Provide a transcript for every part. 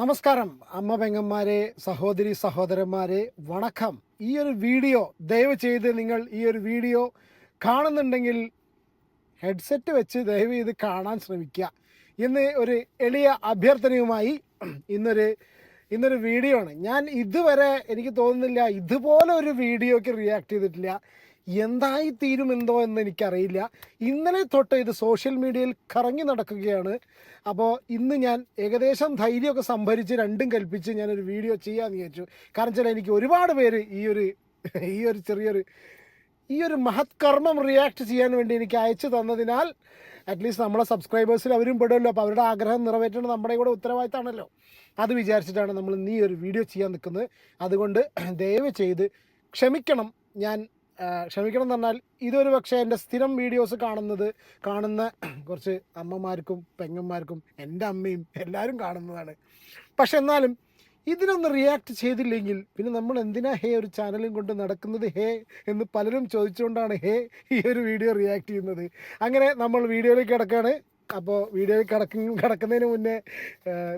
നമസ്കാരം അമ്മ പെങ്ങന്മാരെ സഹോദരി സഹോദരന്മാരെ വണക്കം. ഈ ഒരു വീഡിയോ ദയവ് ചെയ്ത് നിങ്ങൾ ഈ ഒരു വീഡിയോ കാണുന്നുണ്ടെങ്കിൽ ഹെഡ്സെറ്റ് വെച്ച് ദയവ് ചെയ്ത് കാണാൻ ശ്രമിക്കുക. ഇന്ന് ഒരു എളിയ അഭ്യർത്ഥനയുമായി ഇന്നൊരു ഇന്നൊരു വീഡിയോ ആണ്. ഞാൻ ഇതുവരെ എനിക്ക് തോന്നുന്നില്ല ഇതുപോലെ ഒരു വീഡിയോക്ക് റിയാക്ട് ചെയ്തിട്ടില്ല. എന്തായി തീരുമെന്തോ എന്ന് എനിക്കറിയില്ല ഇന്നലെ തൊട്ട് ഇത് സോഷ്യൽ മീഡിയയിൽ കറങ്ങി നടക്കുകയാണ്. അപ്പോൾ ഇന്ന് ഞാൻ ഏകദേശം ധൈര്യമൊക്കെ സംഭരിച്ച് രണ്ടും കൽപ്പിച്ച് ഞാനൊരു വീഡിയോ ചെയ്യാമെന്ന് വിചാരിച്ചു. കാരണം വെച്ചാൽ എനിക്ക് ഒരുപാട് പേര് ഈ ഒരു ഈ ഒരു ചെറിയൊരു ഈ ഒരു മഹത് കർമ്മം റിയാക്ട് ചെയ്യാൻ വേണ്ടി എനിക്ക് അയച്ചു തന്നതിനാൽ അറ്റ്ലീസ്റ്റ് നമ്മളെ സബ്സ്ക്രൈബേഴ്സിൽ അവരും പെടുമല്ലോ അപ്പോൾ അവരുടെ ആഗ്രഹം നിറവേറ്റേണ്ടത് നമ്മുടെ കൂടെ ഉത്തരവാദിത്തമാണല്ലോ. അത് വിചാരിച്ചിട്ടാണ് നമ്മൾ നീ ഒരു വീഡിയോ ചെയ്യാൻ നിൽക്കുന്നത്. അതുകൊണ്ട് ദയവ് ചെയ്ത് ക്ഷമിക്കണം ഞാൻ ക്ഷമിക്കണം എന്ന് പറഞ്ഞാൽ ഇതൊരു പക്ഷേ എന്റെ സ്ഥിരം വീഡിയോസ് കാണുന്നത് കാണുന്ന കുറച്ച് അമ്മമാർക്കും പെങ്ങന്മാർക്കും എന്റെ അമ്മയും എല്ലാവരും കാണുന്നതാണ്. പക്ഷെ എന്നാലും ഇതിനൊന്ന് റിയാക്ട് ചെയ്തില്ലെങ്കിൽ പിന്നെ നമ്മൾ എന്തിനാ ഹേ ഒരു ചാനലും കൊണ്ട് നടക്കുന്നത് ഹേ എന്ന് പലരും ചോദിച്ചുകൊണ്ടാണ് ഹേ ഈ ഒരു വീഡിയോ റിയാക്ട് ചെയ്യുന്നത്. അങ്ങനെ നമ്മൾ വീഡിയോയിലേക്ക് കിടക്കുകയാണ്. അപ്പോൾ വീഡിയോയിൽ കിടക്കും കിടക്കുന്നതിന് മുന്നേ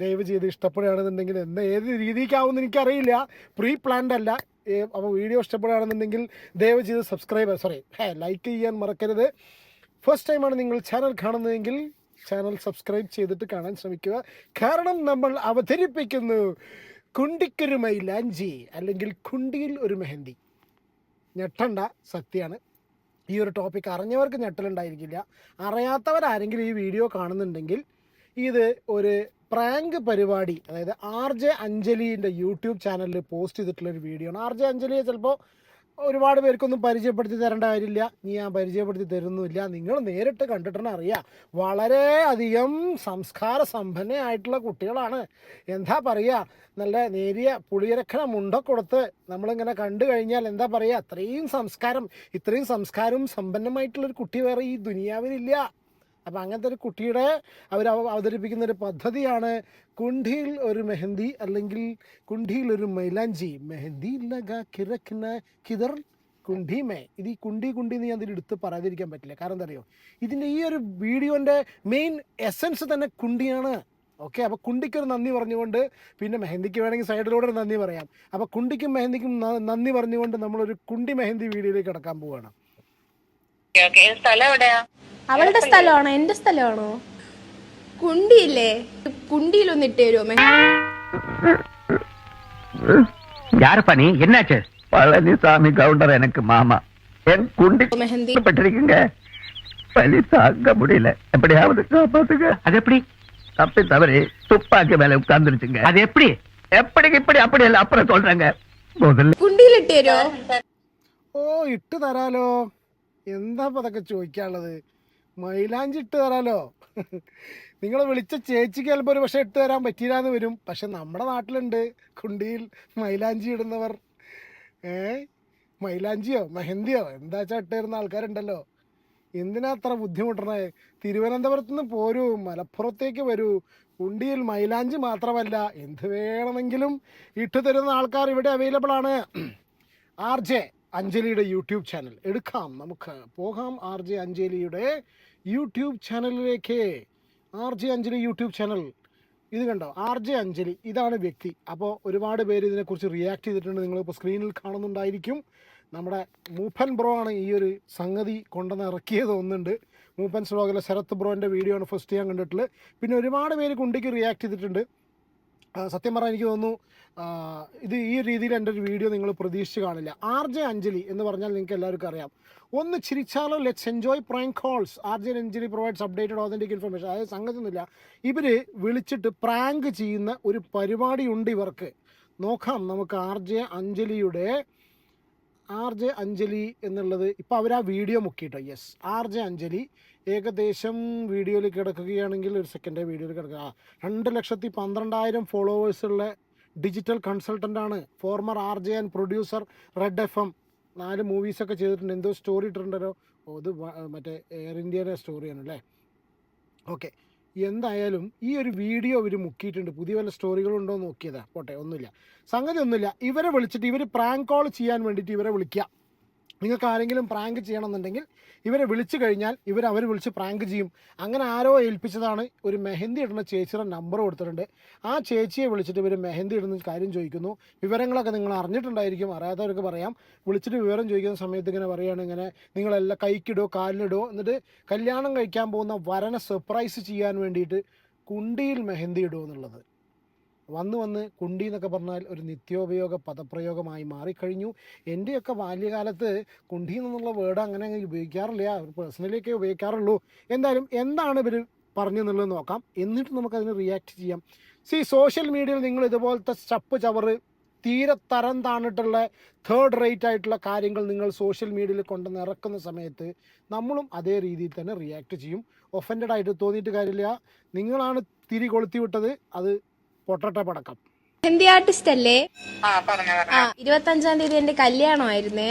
ദയവ് ചെയ്ത് ഇഷ്ടപ്പെടുകയാണെന്നുണ്ടെങ്കിൽ എന്താ ഏത് രീതിക്കാവുമെന്ന് എനിക്കറിയില്ല. പ്രീ പ്ലാൻഡ് അല്ല. അപ്പോൾ വീഡിയോ ഇഷ്ടപ്പെടുകയാണെന്നുണ്ടെങ്കിൽ ദയവ് ചെയ്ത് സബ്സ്ക്രൈബ് സോറി ലൈക്ക് ചെയ്യാൻ മറക്കരുത്. ഫസ്റ്റ് ടൈമാണ് നിങ്ങൾ ചാനൽ കാണുന്നതെങ്കിൽ ചാനൽ സബ്സ്ക്രൈബ് ചെയ്തിട്ട് കാണാൻ ശ്രമിക്കുക. കാരണം നമ്മൾ അവതരിപ്പിക്കുന്നു കുണ്ടിക്കൊരു മൈലാഞ്ചി അല്ലെങ്കിൽ കുണ്ടിയിൽ ഒരു മെഹന്തി. ഞെട്ടണ്ട സത്യമാണ്. ഈ ഒരു ടോപ്പിക് അറിഞ്ഞവർക്ക് ഞെട്ടലുണ്ടായിരിക്കില്ല. അറിയാത്തവരാരെങ്കിലും ഈ വീഡിയോ കാണുന്നുണ്ടെങ്കിൽ ഇത് ഒരു പ്രാങ്ക് പരിപാടി അതായത് ആർ ജെ അഞ്ജലിന്റെ യൂട്യൂബ് ചാനലിൽ പോസ്റ്റ് ചെയ്തിട്ടുള്ള ഒരു വീഡിയോ ആണ്. ആർ ജെ അഞ്ജലിയെ ചിലപ്പോൾ ഒരുപാട് പേർക്കൊന്നും പരിചയപ്പെടുത്തി തരേണ്ട കാര്യമില്ല. നീ ഞാൻ പരിചയപ്പെടുത്തി തരുന്നുമില്ല. നിങ്ങൾ നേരിട്ട് കണ്ടിട്ടാണ് അറിയാം. വളരെ അധികം സംസ്കാര സമ്പന്നയായിട്ടുള്ള കുട്ടികളാണ്. എന്താ പറയുക നല്ല നേരിയ പുളിയിരക്കണ മുണ്ട കൊടുത്ത് നമ്മളിങ്ങനെ കണ്ടു കഴിഞ്ഞാൽ എന്താ പറയുക അത്രയും സംസ്കാരം ഇത്രയും സംസ്കാരവും സമ്പന്നമായിട്ടുള്ളൊരു കുട്ടി വേറെ ഈ ദുനിയാവിലില്ല. അപ്പം അങ്ങനത്തെ ഒരു കുട്ടിയുടെ അവർ അവതരിപ്പിക്കുന്ന ഒരു പദ്ധതിയാണ് കുണ്ടിയിൽ ഒരു മെഹന്തി അല്ലെങ്കിൽ കുണ്ടിയിൽ ഒരു മൈലാഞ്ചി. മെഹന്തി ലഗ കിറക്കിന കിതർ കുണ്ടി മേ. ഇത് ഈ കുണ്ടി കുണ്ടി എന്ന് ഞാൻ എടുത്ത് പറയാതിരിക്കാൻ പറ്റില്ല. കാരണം എന്താ അറിയോ ഇതിന്റെ ഈ ഒരു വീഡിയോന്റെ മെയിൻ എസൻസ് തന്നെ കുണ്ടിയാണ് ഓക്കെ? അപ്പോൾ കുണ്ടിക്കൊരു നന്ദി പറഞ്ഞുകൊണ്ട് പിന്നെ മെഹന്തിക്ക് വേണമെങ്കിൽ സൈഡിലൂടെ ഒരു നന്ദി പറയാം. അപ്പോൾ കുണ്ടിക്കും മെഹന്തിക്കും നന്ദി പറഞ്ഞുകൊണ്ട് നമ്മളൊരു കുണ്ടി മെഹന്തി വീഡിയോയിലേക്ക് കിടക്കാൻ പോവുകയാണ് അവളുടെ സ്ഥലമാണോ എന്റെ സ്ഥലമാണോ കുണ്ടിയില്ലേ കുണ്ടിയിലൊന്ന് ഇട്ട് തരുമോ யாருப்பா நீ என்னாச்சு பழனிசாமி கவுண்டர் எனக்கு மாமா என் குண்டி മെഹന്തി பட்டிருக்கீங்க வலி தாங்க முடியல எப்படியாவது காப்பாத்துங்க அது எப்படி தப்பி தவறி துப்பாக்கி மேல உட்கார்ந்துருச்சுங்க அது எப்படி எப்படி இப்படி அப்படி இல்ல அப்புறம் சொல்றேங்க முதல்ல കുണ്ടിയിലിട്ട് തരുമോ ഓ ഇട്ട് തരാലോ എന്താ ഇപ്പൊ അതൊക്കെ ചോദിക്കാനുള്ളത്? മൈലാഞ്ചി ഇട്ട് തരാലോ? നിങ്ങൾ വിളിച്ച ചേച്ചിക്ക് ചിലപ്പോൾ ഒരു പക്ഷേ ഇട്ട് തരാൻ പറ്റിയില്ലാന്ന് വരും. പക്ഷെ നമ്മുടെ നാട്ടിലുണ്ട്. കുണ്ടിയിൽ മൈലാഞ്ചി ഇടുന്നവർ. ഏ? മൈലാഞ്ചിയോ? മെഹന്തിയോ? എന്താ വെച്ചാൽ ഇട്ട് തരുന്ന ആൾക്കാരുണ്ടല്ലോ. എന്തിനാ അത്ര ബുദ്ധിമുട്ടണേ? തിരുവനന്തപുരത്ത് നിന്ന് പോരൂ. മലപ്പുറത്തേക്ക് വരൂ. കുണ്ടിയിൽ മൈലാഞ്ചി മാത്രമല്ല എന്ത് വേണമെങ്കിലും ഇട്ടു തരുന്ന ആൾക്കാർ ഇവിടെ അവൈലബിൾ ആണ്. ആർ ജെ അഞ്ജലിയുടെ യൂട്യൂബ് ചാനൽ. എടുക്കാം നമുക്ക്. പോകാം ആർ ജെ അഞ്ജലിയുടെ യൂട്യൂബ് ചാനലിലേക്ക്. R J Anjali YouTube channel. ഇത് കണ്ടോ? R J Anjali. ഇതാണ് വ്യക്തി. അപ്പോൾ ഒരുപാട് പേര് ഇതിനെക്കുറിച്ച് റിയാക്ട് ചെയ്തിട്ടുണ്ട്. നിങ്ങളിപ്പോൾ സ്ക്രീനിൽ കാണുന്നുണ്ടായിരിക്കും. നമ്മുടെ മൂപ്പൻ ബ്രോ ആണ് ഈ ഒരു സംഗതി കൊണ്ടുവന്ന് ഇറക്കിയത് ഒന്നുണ്ട്. മൂപ്പൻ സ്ലോഗിലെ ശരത് ബ്രോന്റെ വീഡിയോ ആണ് ഫസ്റ്റ് ഞാൻ കണ്ടിട്ടുള്ളത്. പിന്നെ ഒരുപാട് പേര് കുണ്ടിക്ക് റിയാക്ട് ചെയ്തിട്ടുണ്ട്. സത്യം പറഞ്ഞാൽ എനിക്ക് തോന്നുന്നു ഇത് ഈ രീതിയിൽ എന്റെ ഒരു വീഡിയോ നിങ്ങൾ പ്രതീക്ഷിച്ച് കാണില്ല. ആർ ജെ അഞ്ജലി എന്ന് പറഞ്ഞാൽ നിങ്ങൾക്ക് എല്ലാവർക്കും അറിയാം. ഒന്ന് ചിരിച്ചാലോ let's enjoy prank calls R J Anjali provides updated authentic information അതായത് സംഗതി ഒന്നുമില്ല ഇവർ വിളിച്ചിട്ട് പ്രാങ്ക് ചെയ്യുന്ന ഒരു പരിപാടിയുണ്ട് ഇവർക്ക്. നോക്കാം നമുക്ക് ആർ ജെ അഞ്ജലിയുടെ ആർ ജെ അഞ്ജലി എന്നുള്ളത്. ഇപ്പോൾ അവർ ആ വീഡിയോ മുക്കിയിട്ടോ? യെസ് ആർ ജെ അഞ്ജലി ഏകദേശം വീഡിയോയിൽ കിടക്കുകയാണെങ്കിൽ ഒരു സെക്കൻഡ് വീഡിയോയിൽ കിടക്കുക. ആ രണ്ട് ലക്ഷത്തി പന്ത്രണ്ടായിരം ഫോളോവേഴ്സുള്ള digital കൺസൾട്ടന്റാണ് former R J and producer red F M നാല് മൂവീസൊക്കെ ചെയ്തിട്ടുണ്ട്. എന്തോ സ്റ്റോറി ഇട്ടിട്ടുണ്ടല്ലോ ഇത് മറ്റേ എയർ ഇന്ത്യയുടെ സ്റ്റോറിയാണ് അല്ലേ? ഓക്കെ എന്തായാലും ഈ ഒരു വീഡിയോ ഇവർ മുക്കിയിട്ടുണ്ട്. പുതിയ വല്ല സ്റ്റോറികളുണ്ടോ നോക്കിയതാ. പോട്ടെ ഒന്നുമില്ല. സംഗതി ഒന്നുമില്ല. ഇവരെ വിളിച്ചിട്ട് ഇവർ പ്രാങ്ക് കോൾ ചെയ്യാൻ വേണ്ടിയിട്ട് ഇവരെ വിളിക്കുക നിങ്ങൾക്ക് ആരെങ്കിലും പ്രാങ്ക് ചെയ്യണമെന്നുണ്ടെങ്കിൽ ഇവരെ വിളിച്ചു കഴിഞ്ഞാൽ ഇവർ അവർ വിളിച്ച് പ്രാങ്ക് ചെയ്യും. അങ്ങനെ ആരോ ഏൽപ്പിച്ചതാണ് ഒരു മെഹന്തി ഇടുന്ന ചേച്ചിയുടെ നമ്പർ കൊടുത്തിട്ടുണ്ട്. ആ ചേച്ചിയെ വിളിച്ചിട്ട് ഇവർ മെഹന്തി ഇടുന്ന കാര്യം ചോദിക്കുന്നു. വിവരങ്ങളൊക്കെ നിങ്ങൾ അറിഞ്ഞിട്ടുണ്ടായിരിക്കും. അറിയാത്തവർക്ക് പറയാം. വിളിച്ചിട്ട് വിവരം ചോദിക്കുന്ന സമയത്ത് ഇങ്ങനെ പറയുകയാണ് ഇങ്ങനെ നിങ്ങളെല്ലാം കൈക്കിടോ കാലിലിടോ എന്നിട്ട് കല്യാണം കഴിക്കാൻ പോകുന്ന വരനെ സർപ്രൈസ് ചെയ്യാൻ വേണ്ടിയിട്ട് കുണ്ടിയിൽ മെഹന്തി ഇടുമോ എന്നുള്ളത് വന്ന് വന്ന് കുണ്ടി എന്നൊക്കെ പറഞ്ഞാൽ ഒരു നിത്യോപയോഗ പദപ്രയോഗമായി മാറിക്കഴിഞ്ഞു. എന്റെയൊക്കെ ബാല്യകാലത്ത് കുണ്ടി എന്നുള്ള വേർഡ് അങ്ങനെ അങ്ങ് ഉപയോഗിക്കാറില്ല. പേഴ്സണലിയൊക്കെ ഉപയോഗിക്കാറുള്ളൂ. എന്തായാലും എന്താണ് ഇവർ പറഞ്ഞെന്നുള്ളത് നോക്കാം. എന്നിട്ട് നമുക്കതിന് റിയാക്ട് ചെയ്യാം. സി സോഷ്യൽ മീഡിയയിൽ നിങ്ങൾ ഇതുപോലത്തെ ചപ്പ് ചവറ് തീരെ തരം താണിട്ടുള്ള തേർഡ് റേറ്റ് ആയിട്ടുള്ള കാര്യങ്ങൾ നിങ്ങൾ സോഷ്യൽ മീഡിയയിൽ കൊണ്ടുവന്ന് ഇറക്കുന്ന സമയത്ത് നമ്മളും അതേ രീതിയിൽ തന്നെ റിയാക്ട് ചെയ്യും. ഒഫൻഡഡ് ആയിട്ട് തോന്നിയിട്ട് കാര്യമില്ല. നിങ്ങളാണ് തിരി കൊളുത്തി വിട്ടത്. അത് പൊട്ടട്ടെ പടക്കം. ഹിന്ദി ആർട്ടിസ്റ്റ് അല്ലേ? ആ പറഞ്ഞ ആ പറഞ്ഞ. ഇരുപത്തി അഞ്ചാം തീയതി എന്റെ കല്യാണമായിരുന്നേ.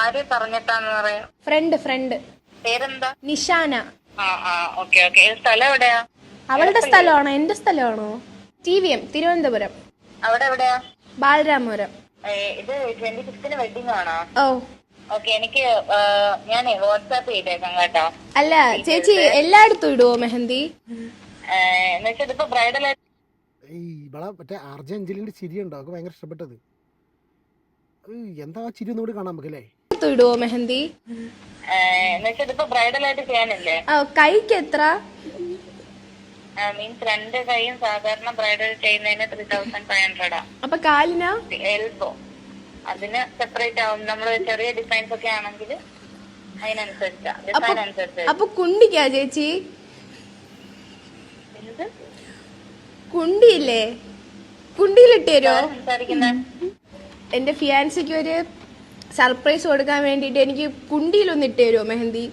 ആര് പറഞ്ഞിട്ടാന്ന് പറയാ? Friend friend. പേരെന്താ? നിഷാന. ആ ആ ഓക്കെ ഓക്കെ. സ്ഥലം എവിടെയാ? അവളുടെ സ്ഥലമാണോ? എന്റെ സ്ഥലമാണോ? T V M Thiruvananthapuram. അവിടെ എവിടെയാ? ബാലരാമപുരം. ഏ, ഇത് ട്വന്റി ഫിഫ്തിന് വെഡിങ് ആണോ? ഓ. ഓക്കെ എനിക്ക് ഞാൻ വാട്സാപ്പ് ചെയ്തേക്കാം കേട്ടോ. അല്ല ചേച്ചി എല്ലായിടത്തും ഇടുവോ മെഹന്തി? എന്നുവെച്ചാ ഇതിപ്പോ ബ്രൈഡൽ ഈ ഇവളെ മറ്റേ ആർജ അഞ്ജലിന്റെ ചിരി ഉണ്ടോ അവൾക്ക് ഭയങ്കര ഇഷ്ടപ്പെട്ടത്. എന്താ ആ ചിരി ഒന്നുകൂടി കാണാൻ നമുക്കല്ലേ? അല്ലേ ഇടുവോ മെഹന്തി ഇതിപ്പോ ബ്രൈഡൽ ആയിട്ട് ചെയ്യാനില്ലേ? കൈക്ക് എത്ര? മീൻസ് രണ്ട് കൈയും സാധാരണ ബ്രൈഡൽ ചെയ്യുന്നതിന് ത്രീ തൗസൻഡ് ഫൈവ് ഹൺഡ്രഡാ അപ്പൊ കാലിനാ? എൽബോ അതിന് സെപ്പറേറ്റ് ആവും. നമ്മൾ ചെറിയ ഡിസൈൻസ് ഒക്കെ ആണെങ്കിൽ അതിനനുസരിച്ചാ. ഡിസൈൻ അനുസരിച്ച് അപ്പൊ കുണ്ടിക്കാ ചേച്ചി എന്ത് കുണ്ടിയില്ലേ? കുണ്ടിയിലിട്ട് തരുമോ എന്റെ ഫിയാൻസിക്ക് ഒരു സർപ്രൈസ് കൊടുക്കാൻ വേണ്ടിട്ട് എനിക്ക് കുണ്ടിയിലൊന്ന് ഇട്ട് തരുമോ മെഹന്തി?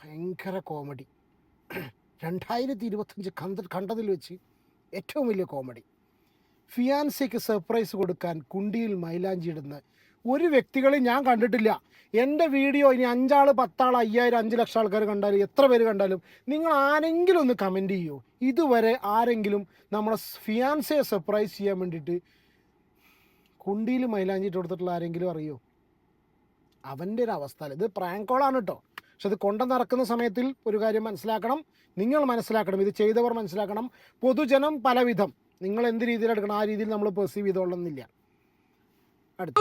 ഭയങ്കര കോമഡി. രണ്ടായിരത്തി ഇരുപത്തഞ്ച് കണ്ട കണ്ടതിൽ വെച്ച് ഏറ്റവും വലിയ കോമഡി. ഫിയാൻസിക്ക് സർപ്രൈസ് കൊടുക്കാൻ കുണ്ടിയിൽ മൈലാഞ്ചി ഇടുന്ന ഒരു വ്യക്തികളെ ഞാൻ കണ്ടിട്ടില്ല. എന്റെ വീഡിയോ ഇനി അഞ്ചാൾ പത്താൾ അയ്യായിരം അഞ്ച് ലക്ഷം ആൾക്കാർ കണ്ടാലും എത്ര പേര് കണ്ടാലും നിങ്ങൾ ആരെങ്കിലും ഒന്ന് കമന്റ് ചെയ്യൂ. ഇതുവരെ ആരെങ്കിലും നമ്മുടെ ഫിയാൻസയെ സർപ്രൈസ് ചെയ്യാൻ വേണ്ടിയിട്ട് കുണ്ടിയിൽ മൈലാഞ്ചിട്ട് കൊടുത്തിട്ടുള്ള ആരെങ്കിലും അറിയോ? അവന്റെ ഒരു അവസ്ഥ ഇത് പ്രാങ്കോളാണ് കേട്ടോ പക്ഷെ അത് കൊണ്ടു നടക്കുന്ന സമയത്തിൽ ഒരു കാര്യം മനസ്സിലാക്കണം. നിങ്ങൾ മനസ്സിലാക്കണം. ഇത് ചെയ്തവർ മനസ്സിലാക്കണം. പൊതുജനം പലവിധം. നിങ്ങൾ എന്ത് രീതിയിലെടുക്കണം? ആ രീതിയിൽ നമ്മൾ പെർസീവ് ചെയ്തോളണമെന്നില്ല അടുത്ത.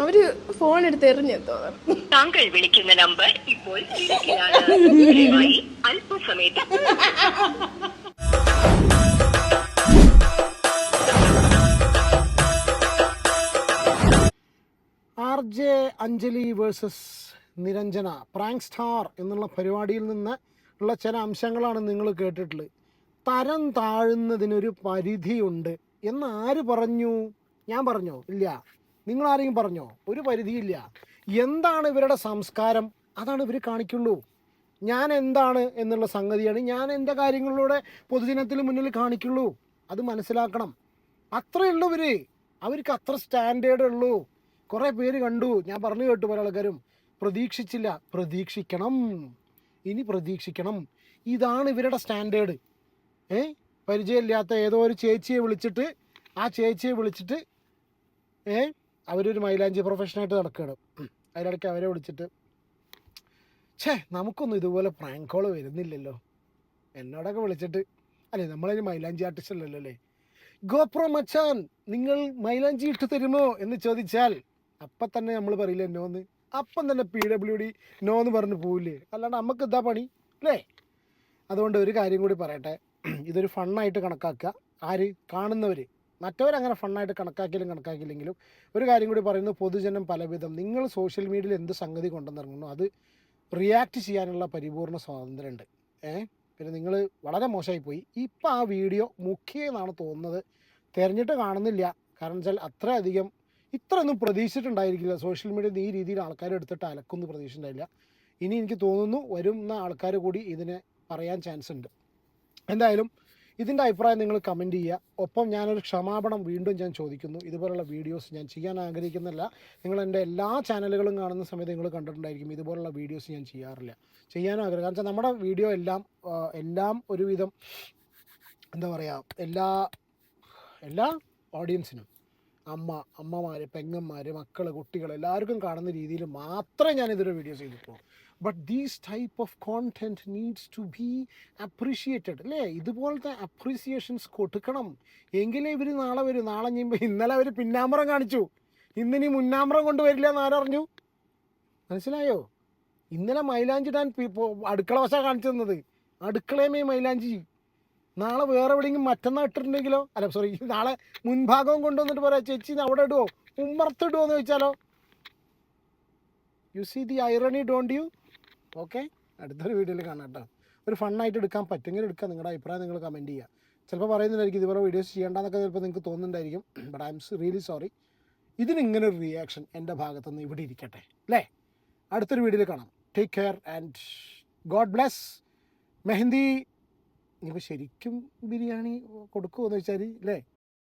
അവർ ഫോൺ എടുത്ത് എറിഞ്ഞു തോന്നുന്നു താങ്കൾ വിളിക്കുന്ന നമ്പർ ഇപ്പോൾ അല്പസമയത്ത് R J Anjali versus Niranjana prank star എന്നുള്ള പരിപാടിയിൽ നിന്ന് ഉള്ള ചില അംശങ്ങളാണ് നിങ്ങൾ കേട്ടിട്ടുള്ളത്. തരം താഴുന്നതിനൊരു പരിധിയുണ്ട്. എന്ന് ആര് പറഞ്ഞു? ഞാൻ പറഞ്ഞോ? ഇല്ല. നിങ്ങൾ ആരെയും പറഞ്ഞോ? ഒരു പരിധിയില്ല. എന്താണ് ഇവരുടെ സംസ്കാരം? അതാണ് ഇവർ കാണിക്കുള്ളൂ. ഞാൻ എന്താണ് എന്നുള്ള സംഗതിയാണ് ഞാൻ എന്റെ കാര്യങ്ങളിലൂടെ പൊതുജനത്തിന് മുന്നിൽ കാണിക്കുള്ളൂ. അത് മനസ്സിലാക്കണം. അത്രയേ ഉള്ളൂ ഇവർ. അവർക്ക് അത്ര സ്റ്റാൻഡേർഡ് ഉള്ളൂ. കുറേ പേര് കണ്ടു. ഞാൻ പറഞ്ഞു കേട്ടു പല ആൾക്കാരും. പ്രതീക്ഷിച്ചില്ല. പ്രതീക്ഷിക്കണം. ഇനി പ്രതീക്ഷിക്കണം. ഇതാണ് ഇവരുടെ സ്റ്റാൻഡേർഡ്. ഏ? പരിചയമില്ലാത്ത ഏതോ ഒരു ചേച്ചിയെ വിളിച്ചിട്ട് ആ ചേച്ചിയെ വിളിച്ചിട്ട് ഏ? അവരൊരു മൈലാഞ്ചി പ്രൊഫഷനായിട്ട് നടക്കുകയാണ്. അതിനിടയ്ക്ക് അവരെ വിളിച്ചിട്ട് ഛേ നമുക്കൊന്നും ഇതുപോലെ പ്രാങ്ക് കോൾ വരുന്നില്ലല്ലോ. എന്നോടൊക്കെ വിളിച്ചിട്ട് അല്ലേ നമ്മളതിന് മൈലാഞ്ചി ആർട്ടിസ്റ്റ് അല്ലല്ലോ അല്ലേ? ഗോപ്രോ മച്ചാൻ നിങ്ങൾ മൈലാഞ്ചി ഇട്ട് തരുമോ എന്ന് ചോദിച്ചാൽ അപ്പം തന്നെ നമ്മൾ പറയില്ല നോന്ന് അപ്പം തന്നെ പി ഡബ്ല്യു ഡി നോ എന്ന് പറഞ്ഞ് പോവില്ലേ? അല്ലാണ്ട് നമുക്ക് ഇതാ പണി? അല്ലേ അതുകൊണ്ട് ഒരു കാര്യം കൂടി പറയട്ടെ. ഇതൊരു ഫണ്ണായിട്ട് കണക്കാക്കുക. ആര്? കാണുന്നവർ മറ്റവരങ്ങനെ ഫണ്ണായിട്ട് കണക്കാക്കിയാലും കണക്കാക്കിയില്ലെങ്കിലും ഒരു കാര്യം കൂടി പറയുന്നത് പൊതുജനം പലവിധം. നിങ്ങൾ സോഷ്യൽ മീഡിയയിൽ എന്ത് സംഗതി കൊണ്ടുവന്നിറങ്ങുന്നു അത് റിയാക്ട് ചെയ്യാനുള്ള പരിപൂർണ സ്വാതന്ത്ര്യമുണ്ട് ഏ? പിന്നെ നിങ്ങൾ വളരെ മോശമായി പോയി ഇപ്പം ആ വീഡിയോ മുഖ്യെന്നാണ് തോന്നുന്നത്. തിരഞ്ഞിട്ട് കാണുന്നില്ല. കാരണം വെച്ചാൽ അത്രയധികം ഇത്രയൊന്നും പ്രതീക്ഷിച്ചിട്ടുണ്ടായിരിക്കില്ല. സോഷ്യൽ മീഡിയയിൽ ഈ രീതിയിൽ ആൾക്കാരെ എടുത്തിട്ട് അലക്കൊന്നും പ്രതീക്ഷിച്ചിട്ടുണ്ടായില്ല. ഇനി എനിക്ക് തോന്നുന്നു വരുന്ന ആൾക്കാർ കൂടി ഇതിനെ പറയാൻ ചാൻസ് ഉണ്ട്. എന്തായാലും ഇതിന്റെ അഭിപ്രായം നിങ്ങൾ കമന്റ് ചെയ്യുക. ഒപ്പം ഞാനൊരു ക്ഷമാപണം വീണ്ടും ഞാൻ ചോദിക്കുന്നു. ഇതുപോലുള്ള വീഡിയോസ് ഞാൻ ചെയ്യാൻ ആഗ്രഹിക്കുന്നില്ല. നിങ്ങൾ എന്റെ എല്ലാ ചാനലുകളും കാണുന്ന സമയത്ത് നിങ്ങൾ കണ്ടിട്ടുണ്ടായിരിക്കും. ഇതുപോലുള്ള വീഡിയോസ് ഞാൻ ചെയ്യാറില്ല. ചെയ്യാനും ആഗ്രഹം. കാരണം വെച്ചാൽ നമ്മുടെ വീഡിയോ എല്ലാം എല്ലാം ഒരുവിധം എന്താ പറയുക എല്ലാ എല്ലാ ഓഡിയൻസിനും അമ്മ അമ്മമാർ പെങ്ങന്മാർ മക്കൾ കുട്ടികൾ എല്ലാവർക്കും കാണുന്ന രീതിയിൽ മാത്രമേ ഞാൻ ഇതൊരു വീഡിയോ ചെയ്തിട്ടുള്ളൂ. But these type of content needs to be appreciated അല്ലേ? ഇതുപോലത്തെ അപ്രീസിയേഷൻസ് കൊടുക്കണം. എങ്കിലേ ഇവർ നാളെ വരും. നാളെ ചെയ്യുമ്പോൾ ഇന്നലെ അവർ പിന്നാമ്പറം കാണിച്ചു. ഇന്നിനി മുന്നാമ്പറം കൊണ്ടുവരില്ല എന്ന് ആരറിഞ്ഞു? മനസ്സിലായോ? ഇന്നലെ മൈലാഞ്ചി ഇടാൻ പി- പോ- അടുക്കള വശ കാണിച്ചു തന്നത്. അടുക്കളയമേ മൈലാഞ്ചി നാളെ വേറെ എവിടെയെങ്കിലും മറ്റന്നാൾ ഇട്ടിട്ടുണ്ടെങ്കിലോ? അല്ല സോറി നാളെ മുൻഭാഗവും കൊണ്ടുവന്നിട്ട് പറയാം ചേച്ചി അവിടെ ഇടുവോ? ഉമ്മർത്തിടുവോ എന്ന് ചോദിച്ചാലോ? You see the irony don't you okay അടുത്തൊരു വീഡിയോയിൽ കാണാം കേട്ടോ. ഒരു ഫണ്ണായിട്ട് എടുക്കാൻ പറ്റുമെങ്കിൽ എടുക്കാം. നിങ്ങളുടെ അഭിപ്രായം നിങ്ങൾ കമന്റ് ചെയ്യുക. ചിലപ്പോൾ പറയുന്നുണ്ടായിരിക്കും ഇതുപോലെ വീഡിയോസ് ചെയ്യേണ്ടെന്നൊക്കെ ചിലപ്പോൾ നിങ്ങൾക്ക് തോന്നുന്നുണ്ടായിരിക്കും. But I'm really sorry ഇതിനിങ്ങനെ ഒരു റിയാക്ഷൻ എന്റെ ഭാഗത്തുനിന്ന് ഇവിടെ ഇരിക്കട്ടെ അല്ലേ? അടുത്തൊരു വീഡിയോയിൽ കാണാം. Take care and God bless mehndi ഇനിയിപ്പോൾ ശരിക്കും ബിരിയാണി കൊടുക്കുമോ എന്ന് വെച്ചാൽ അല്ലേ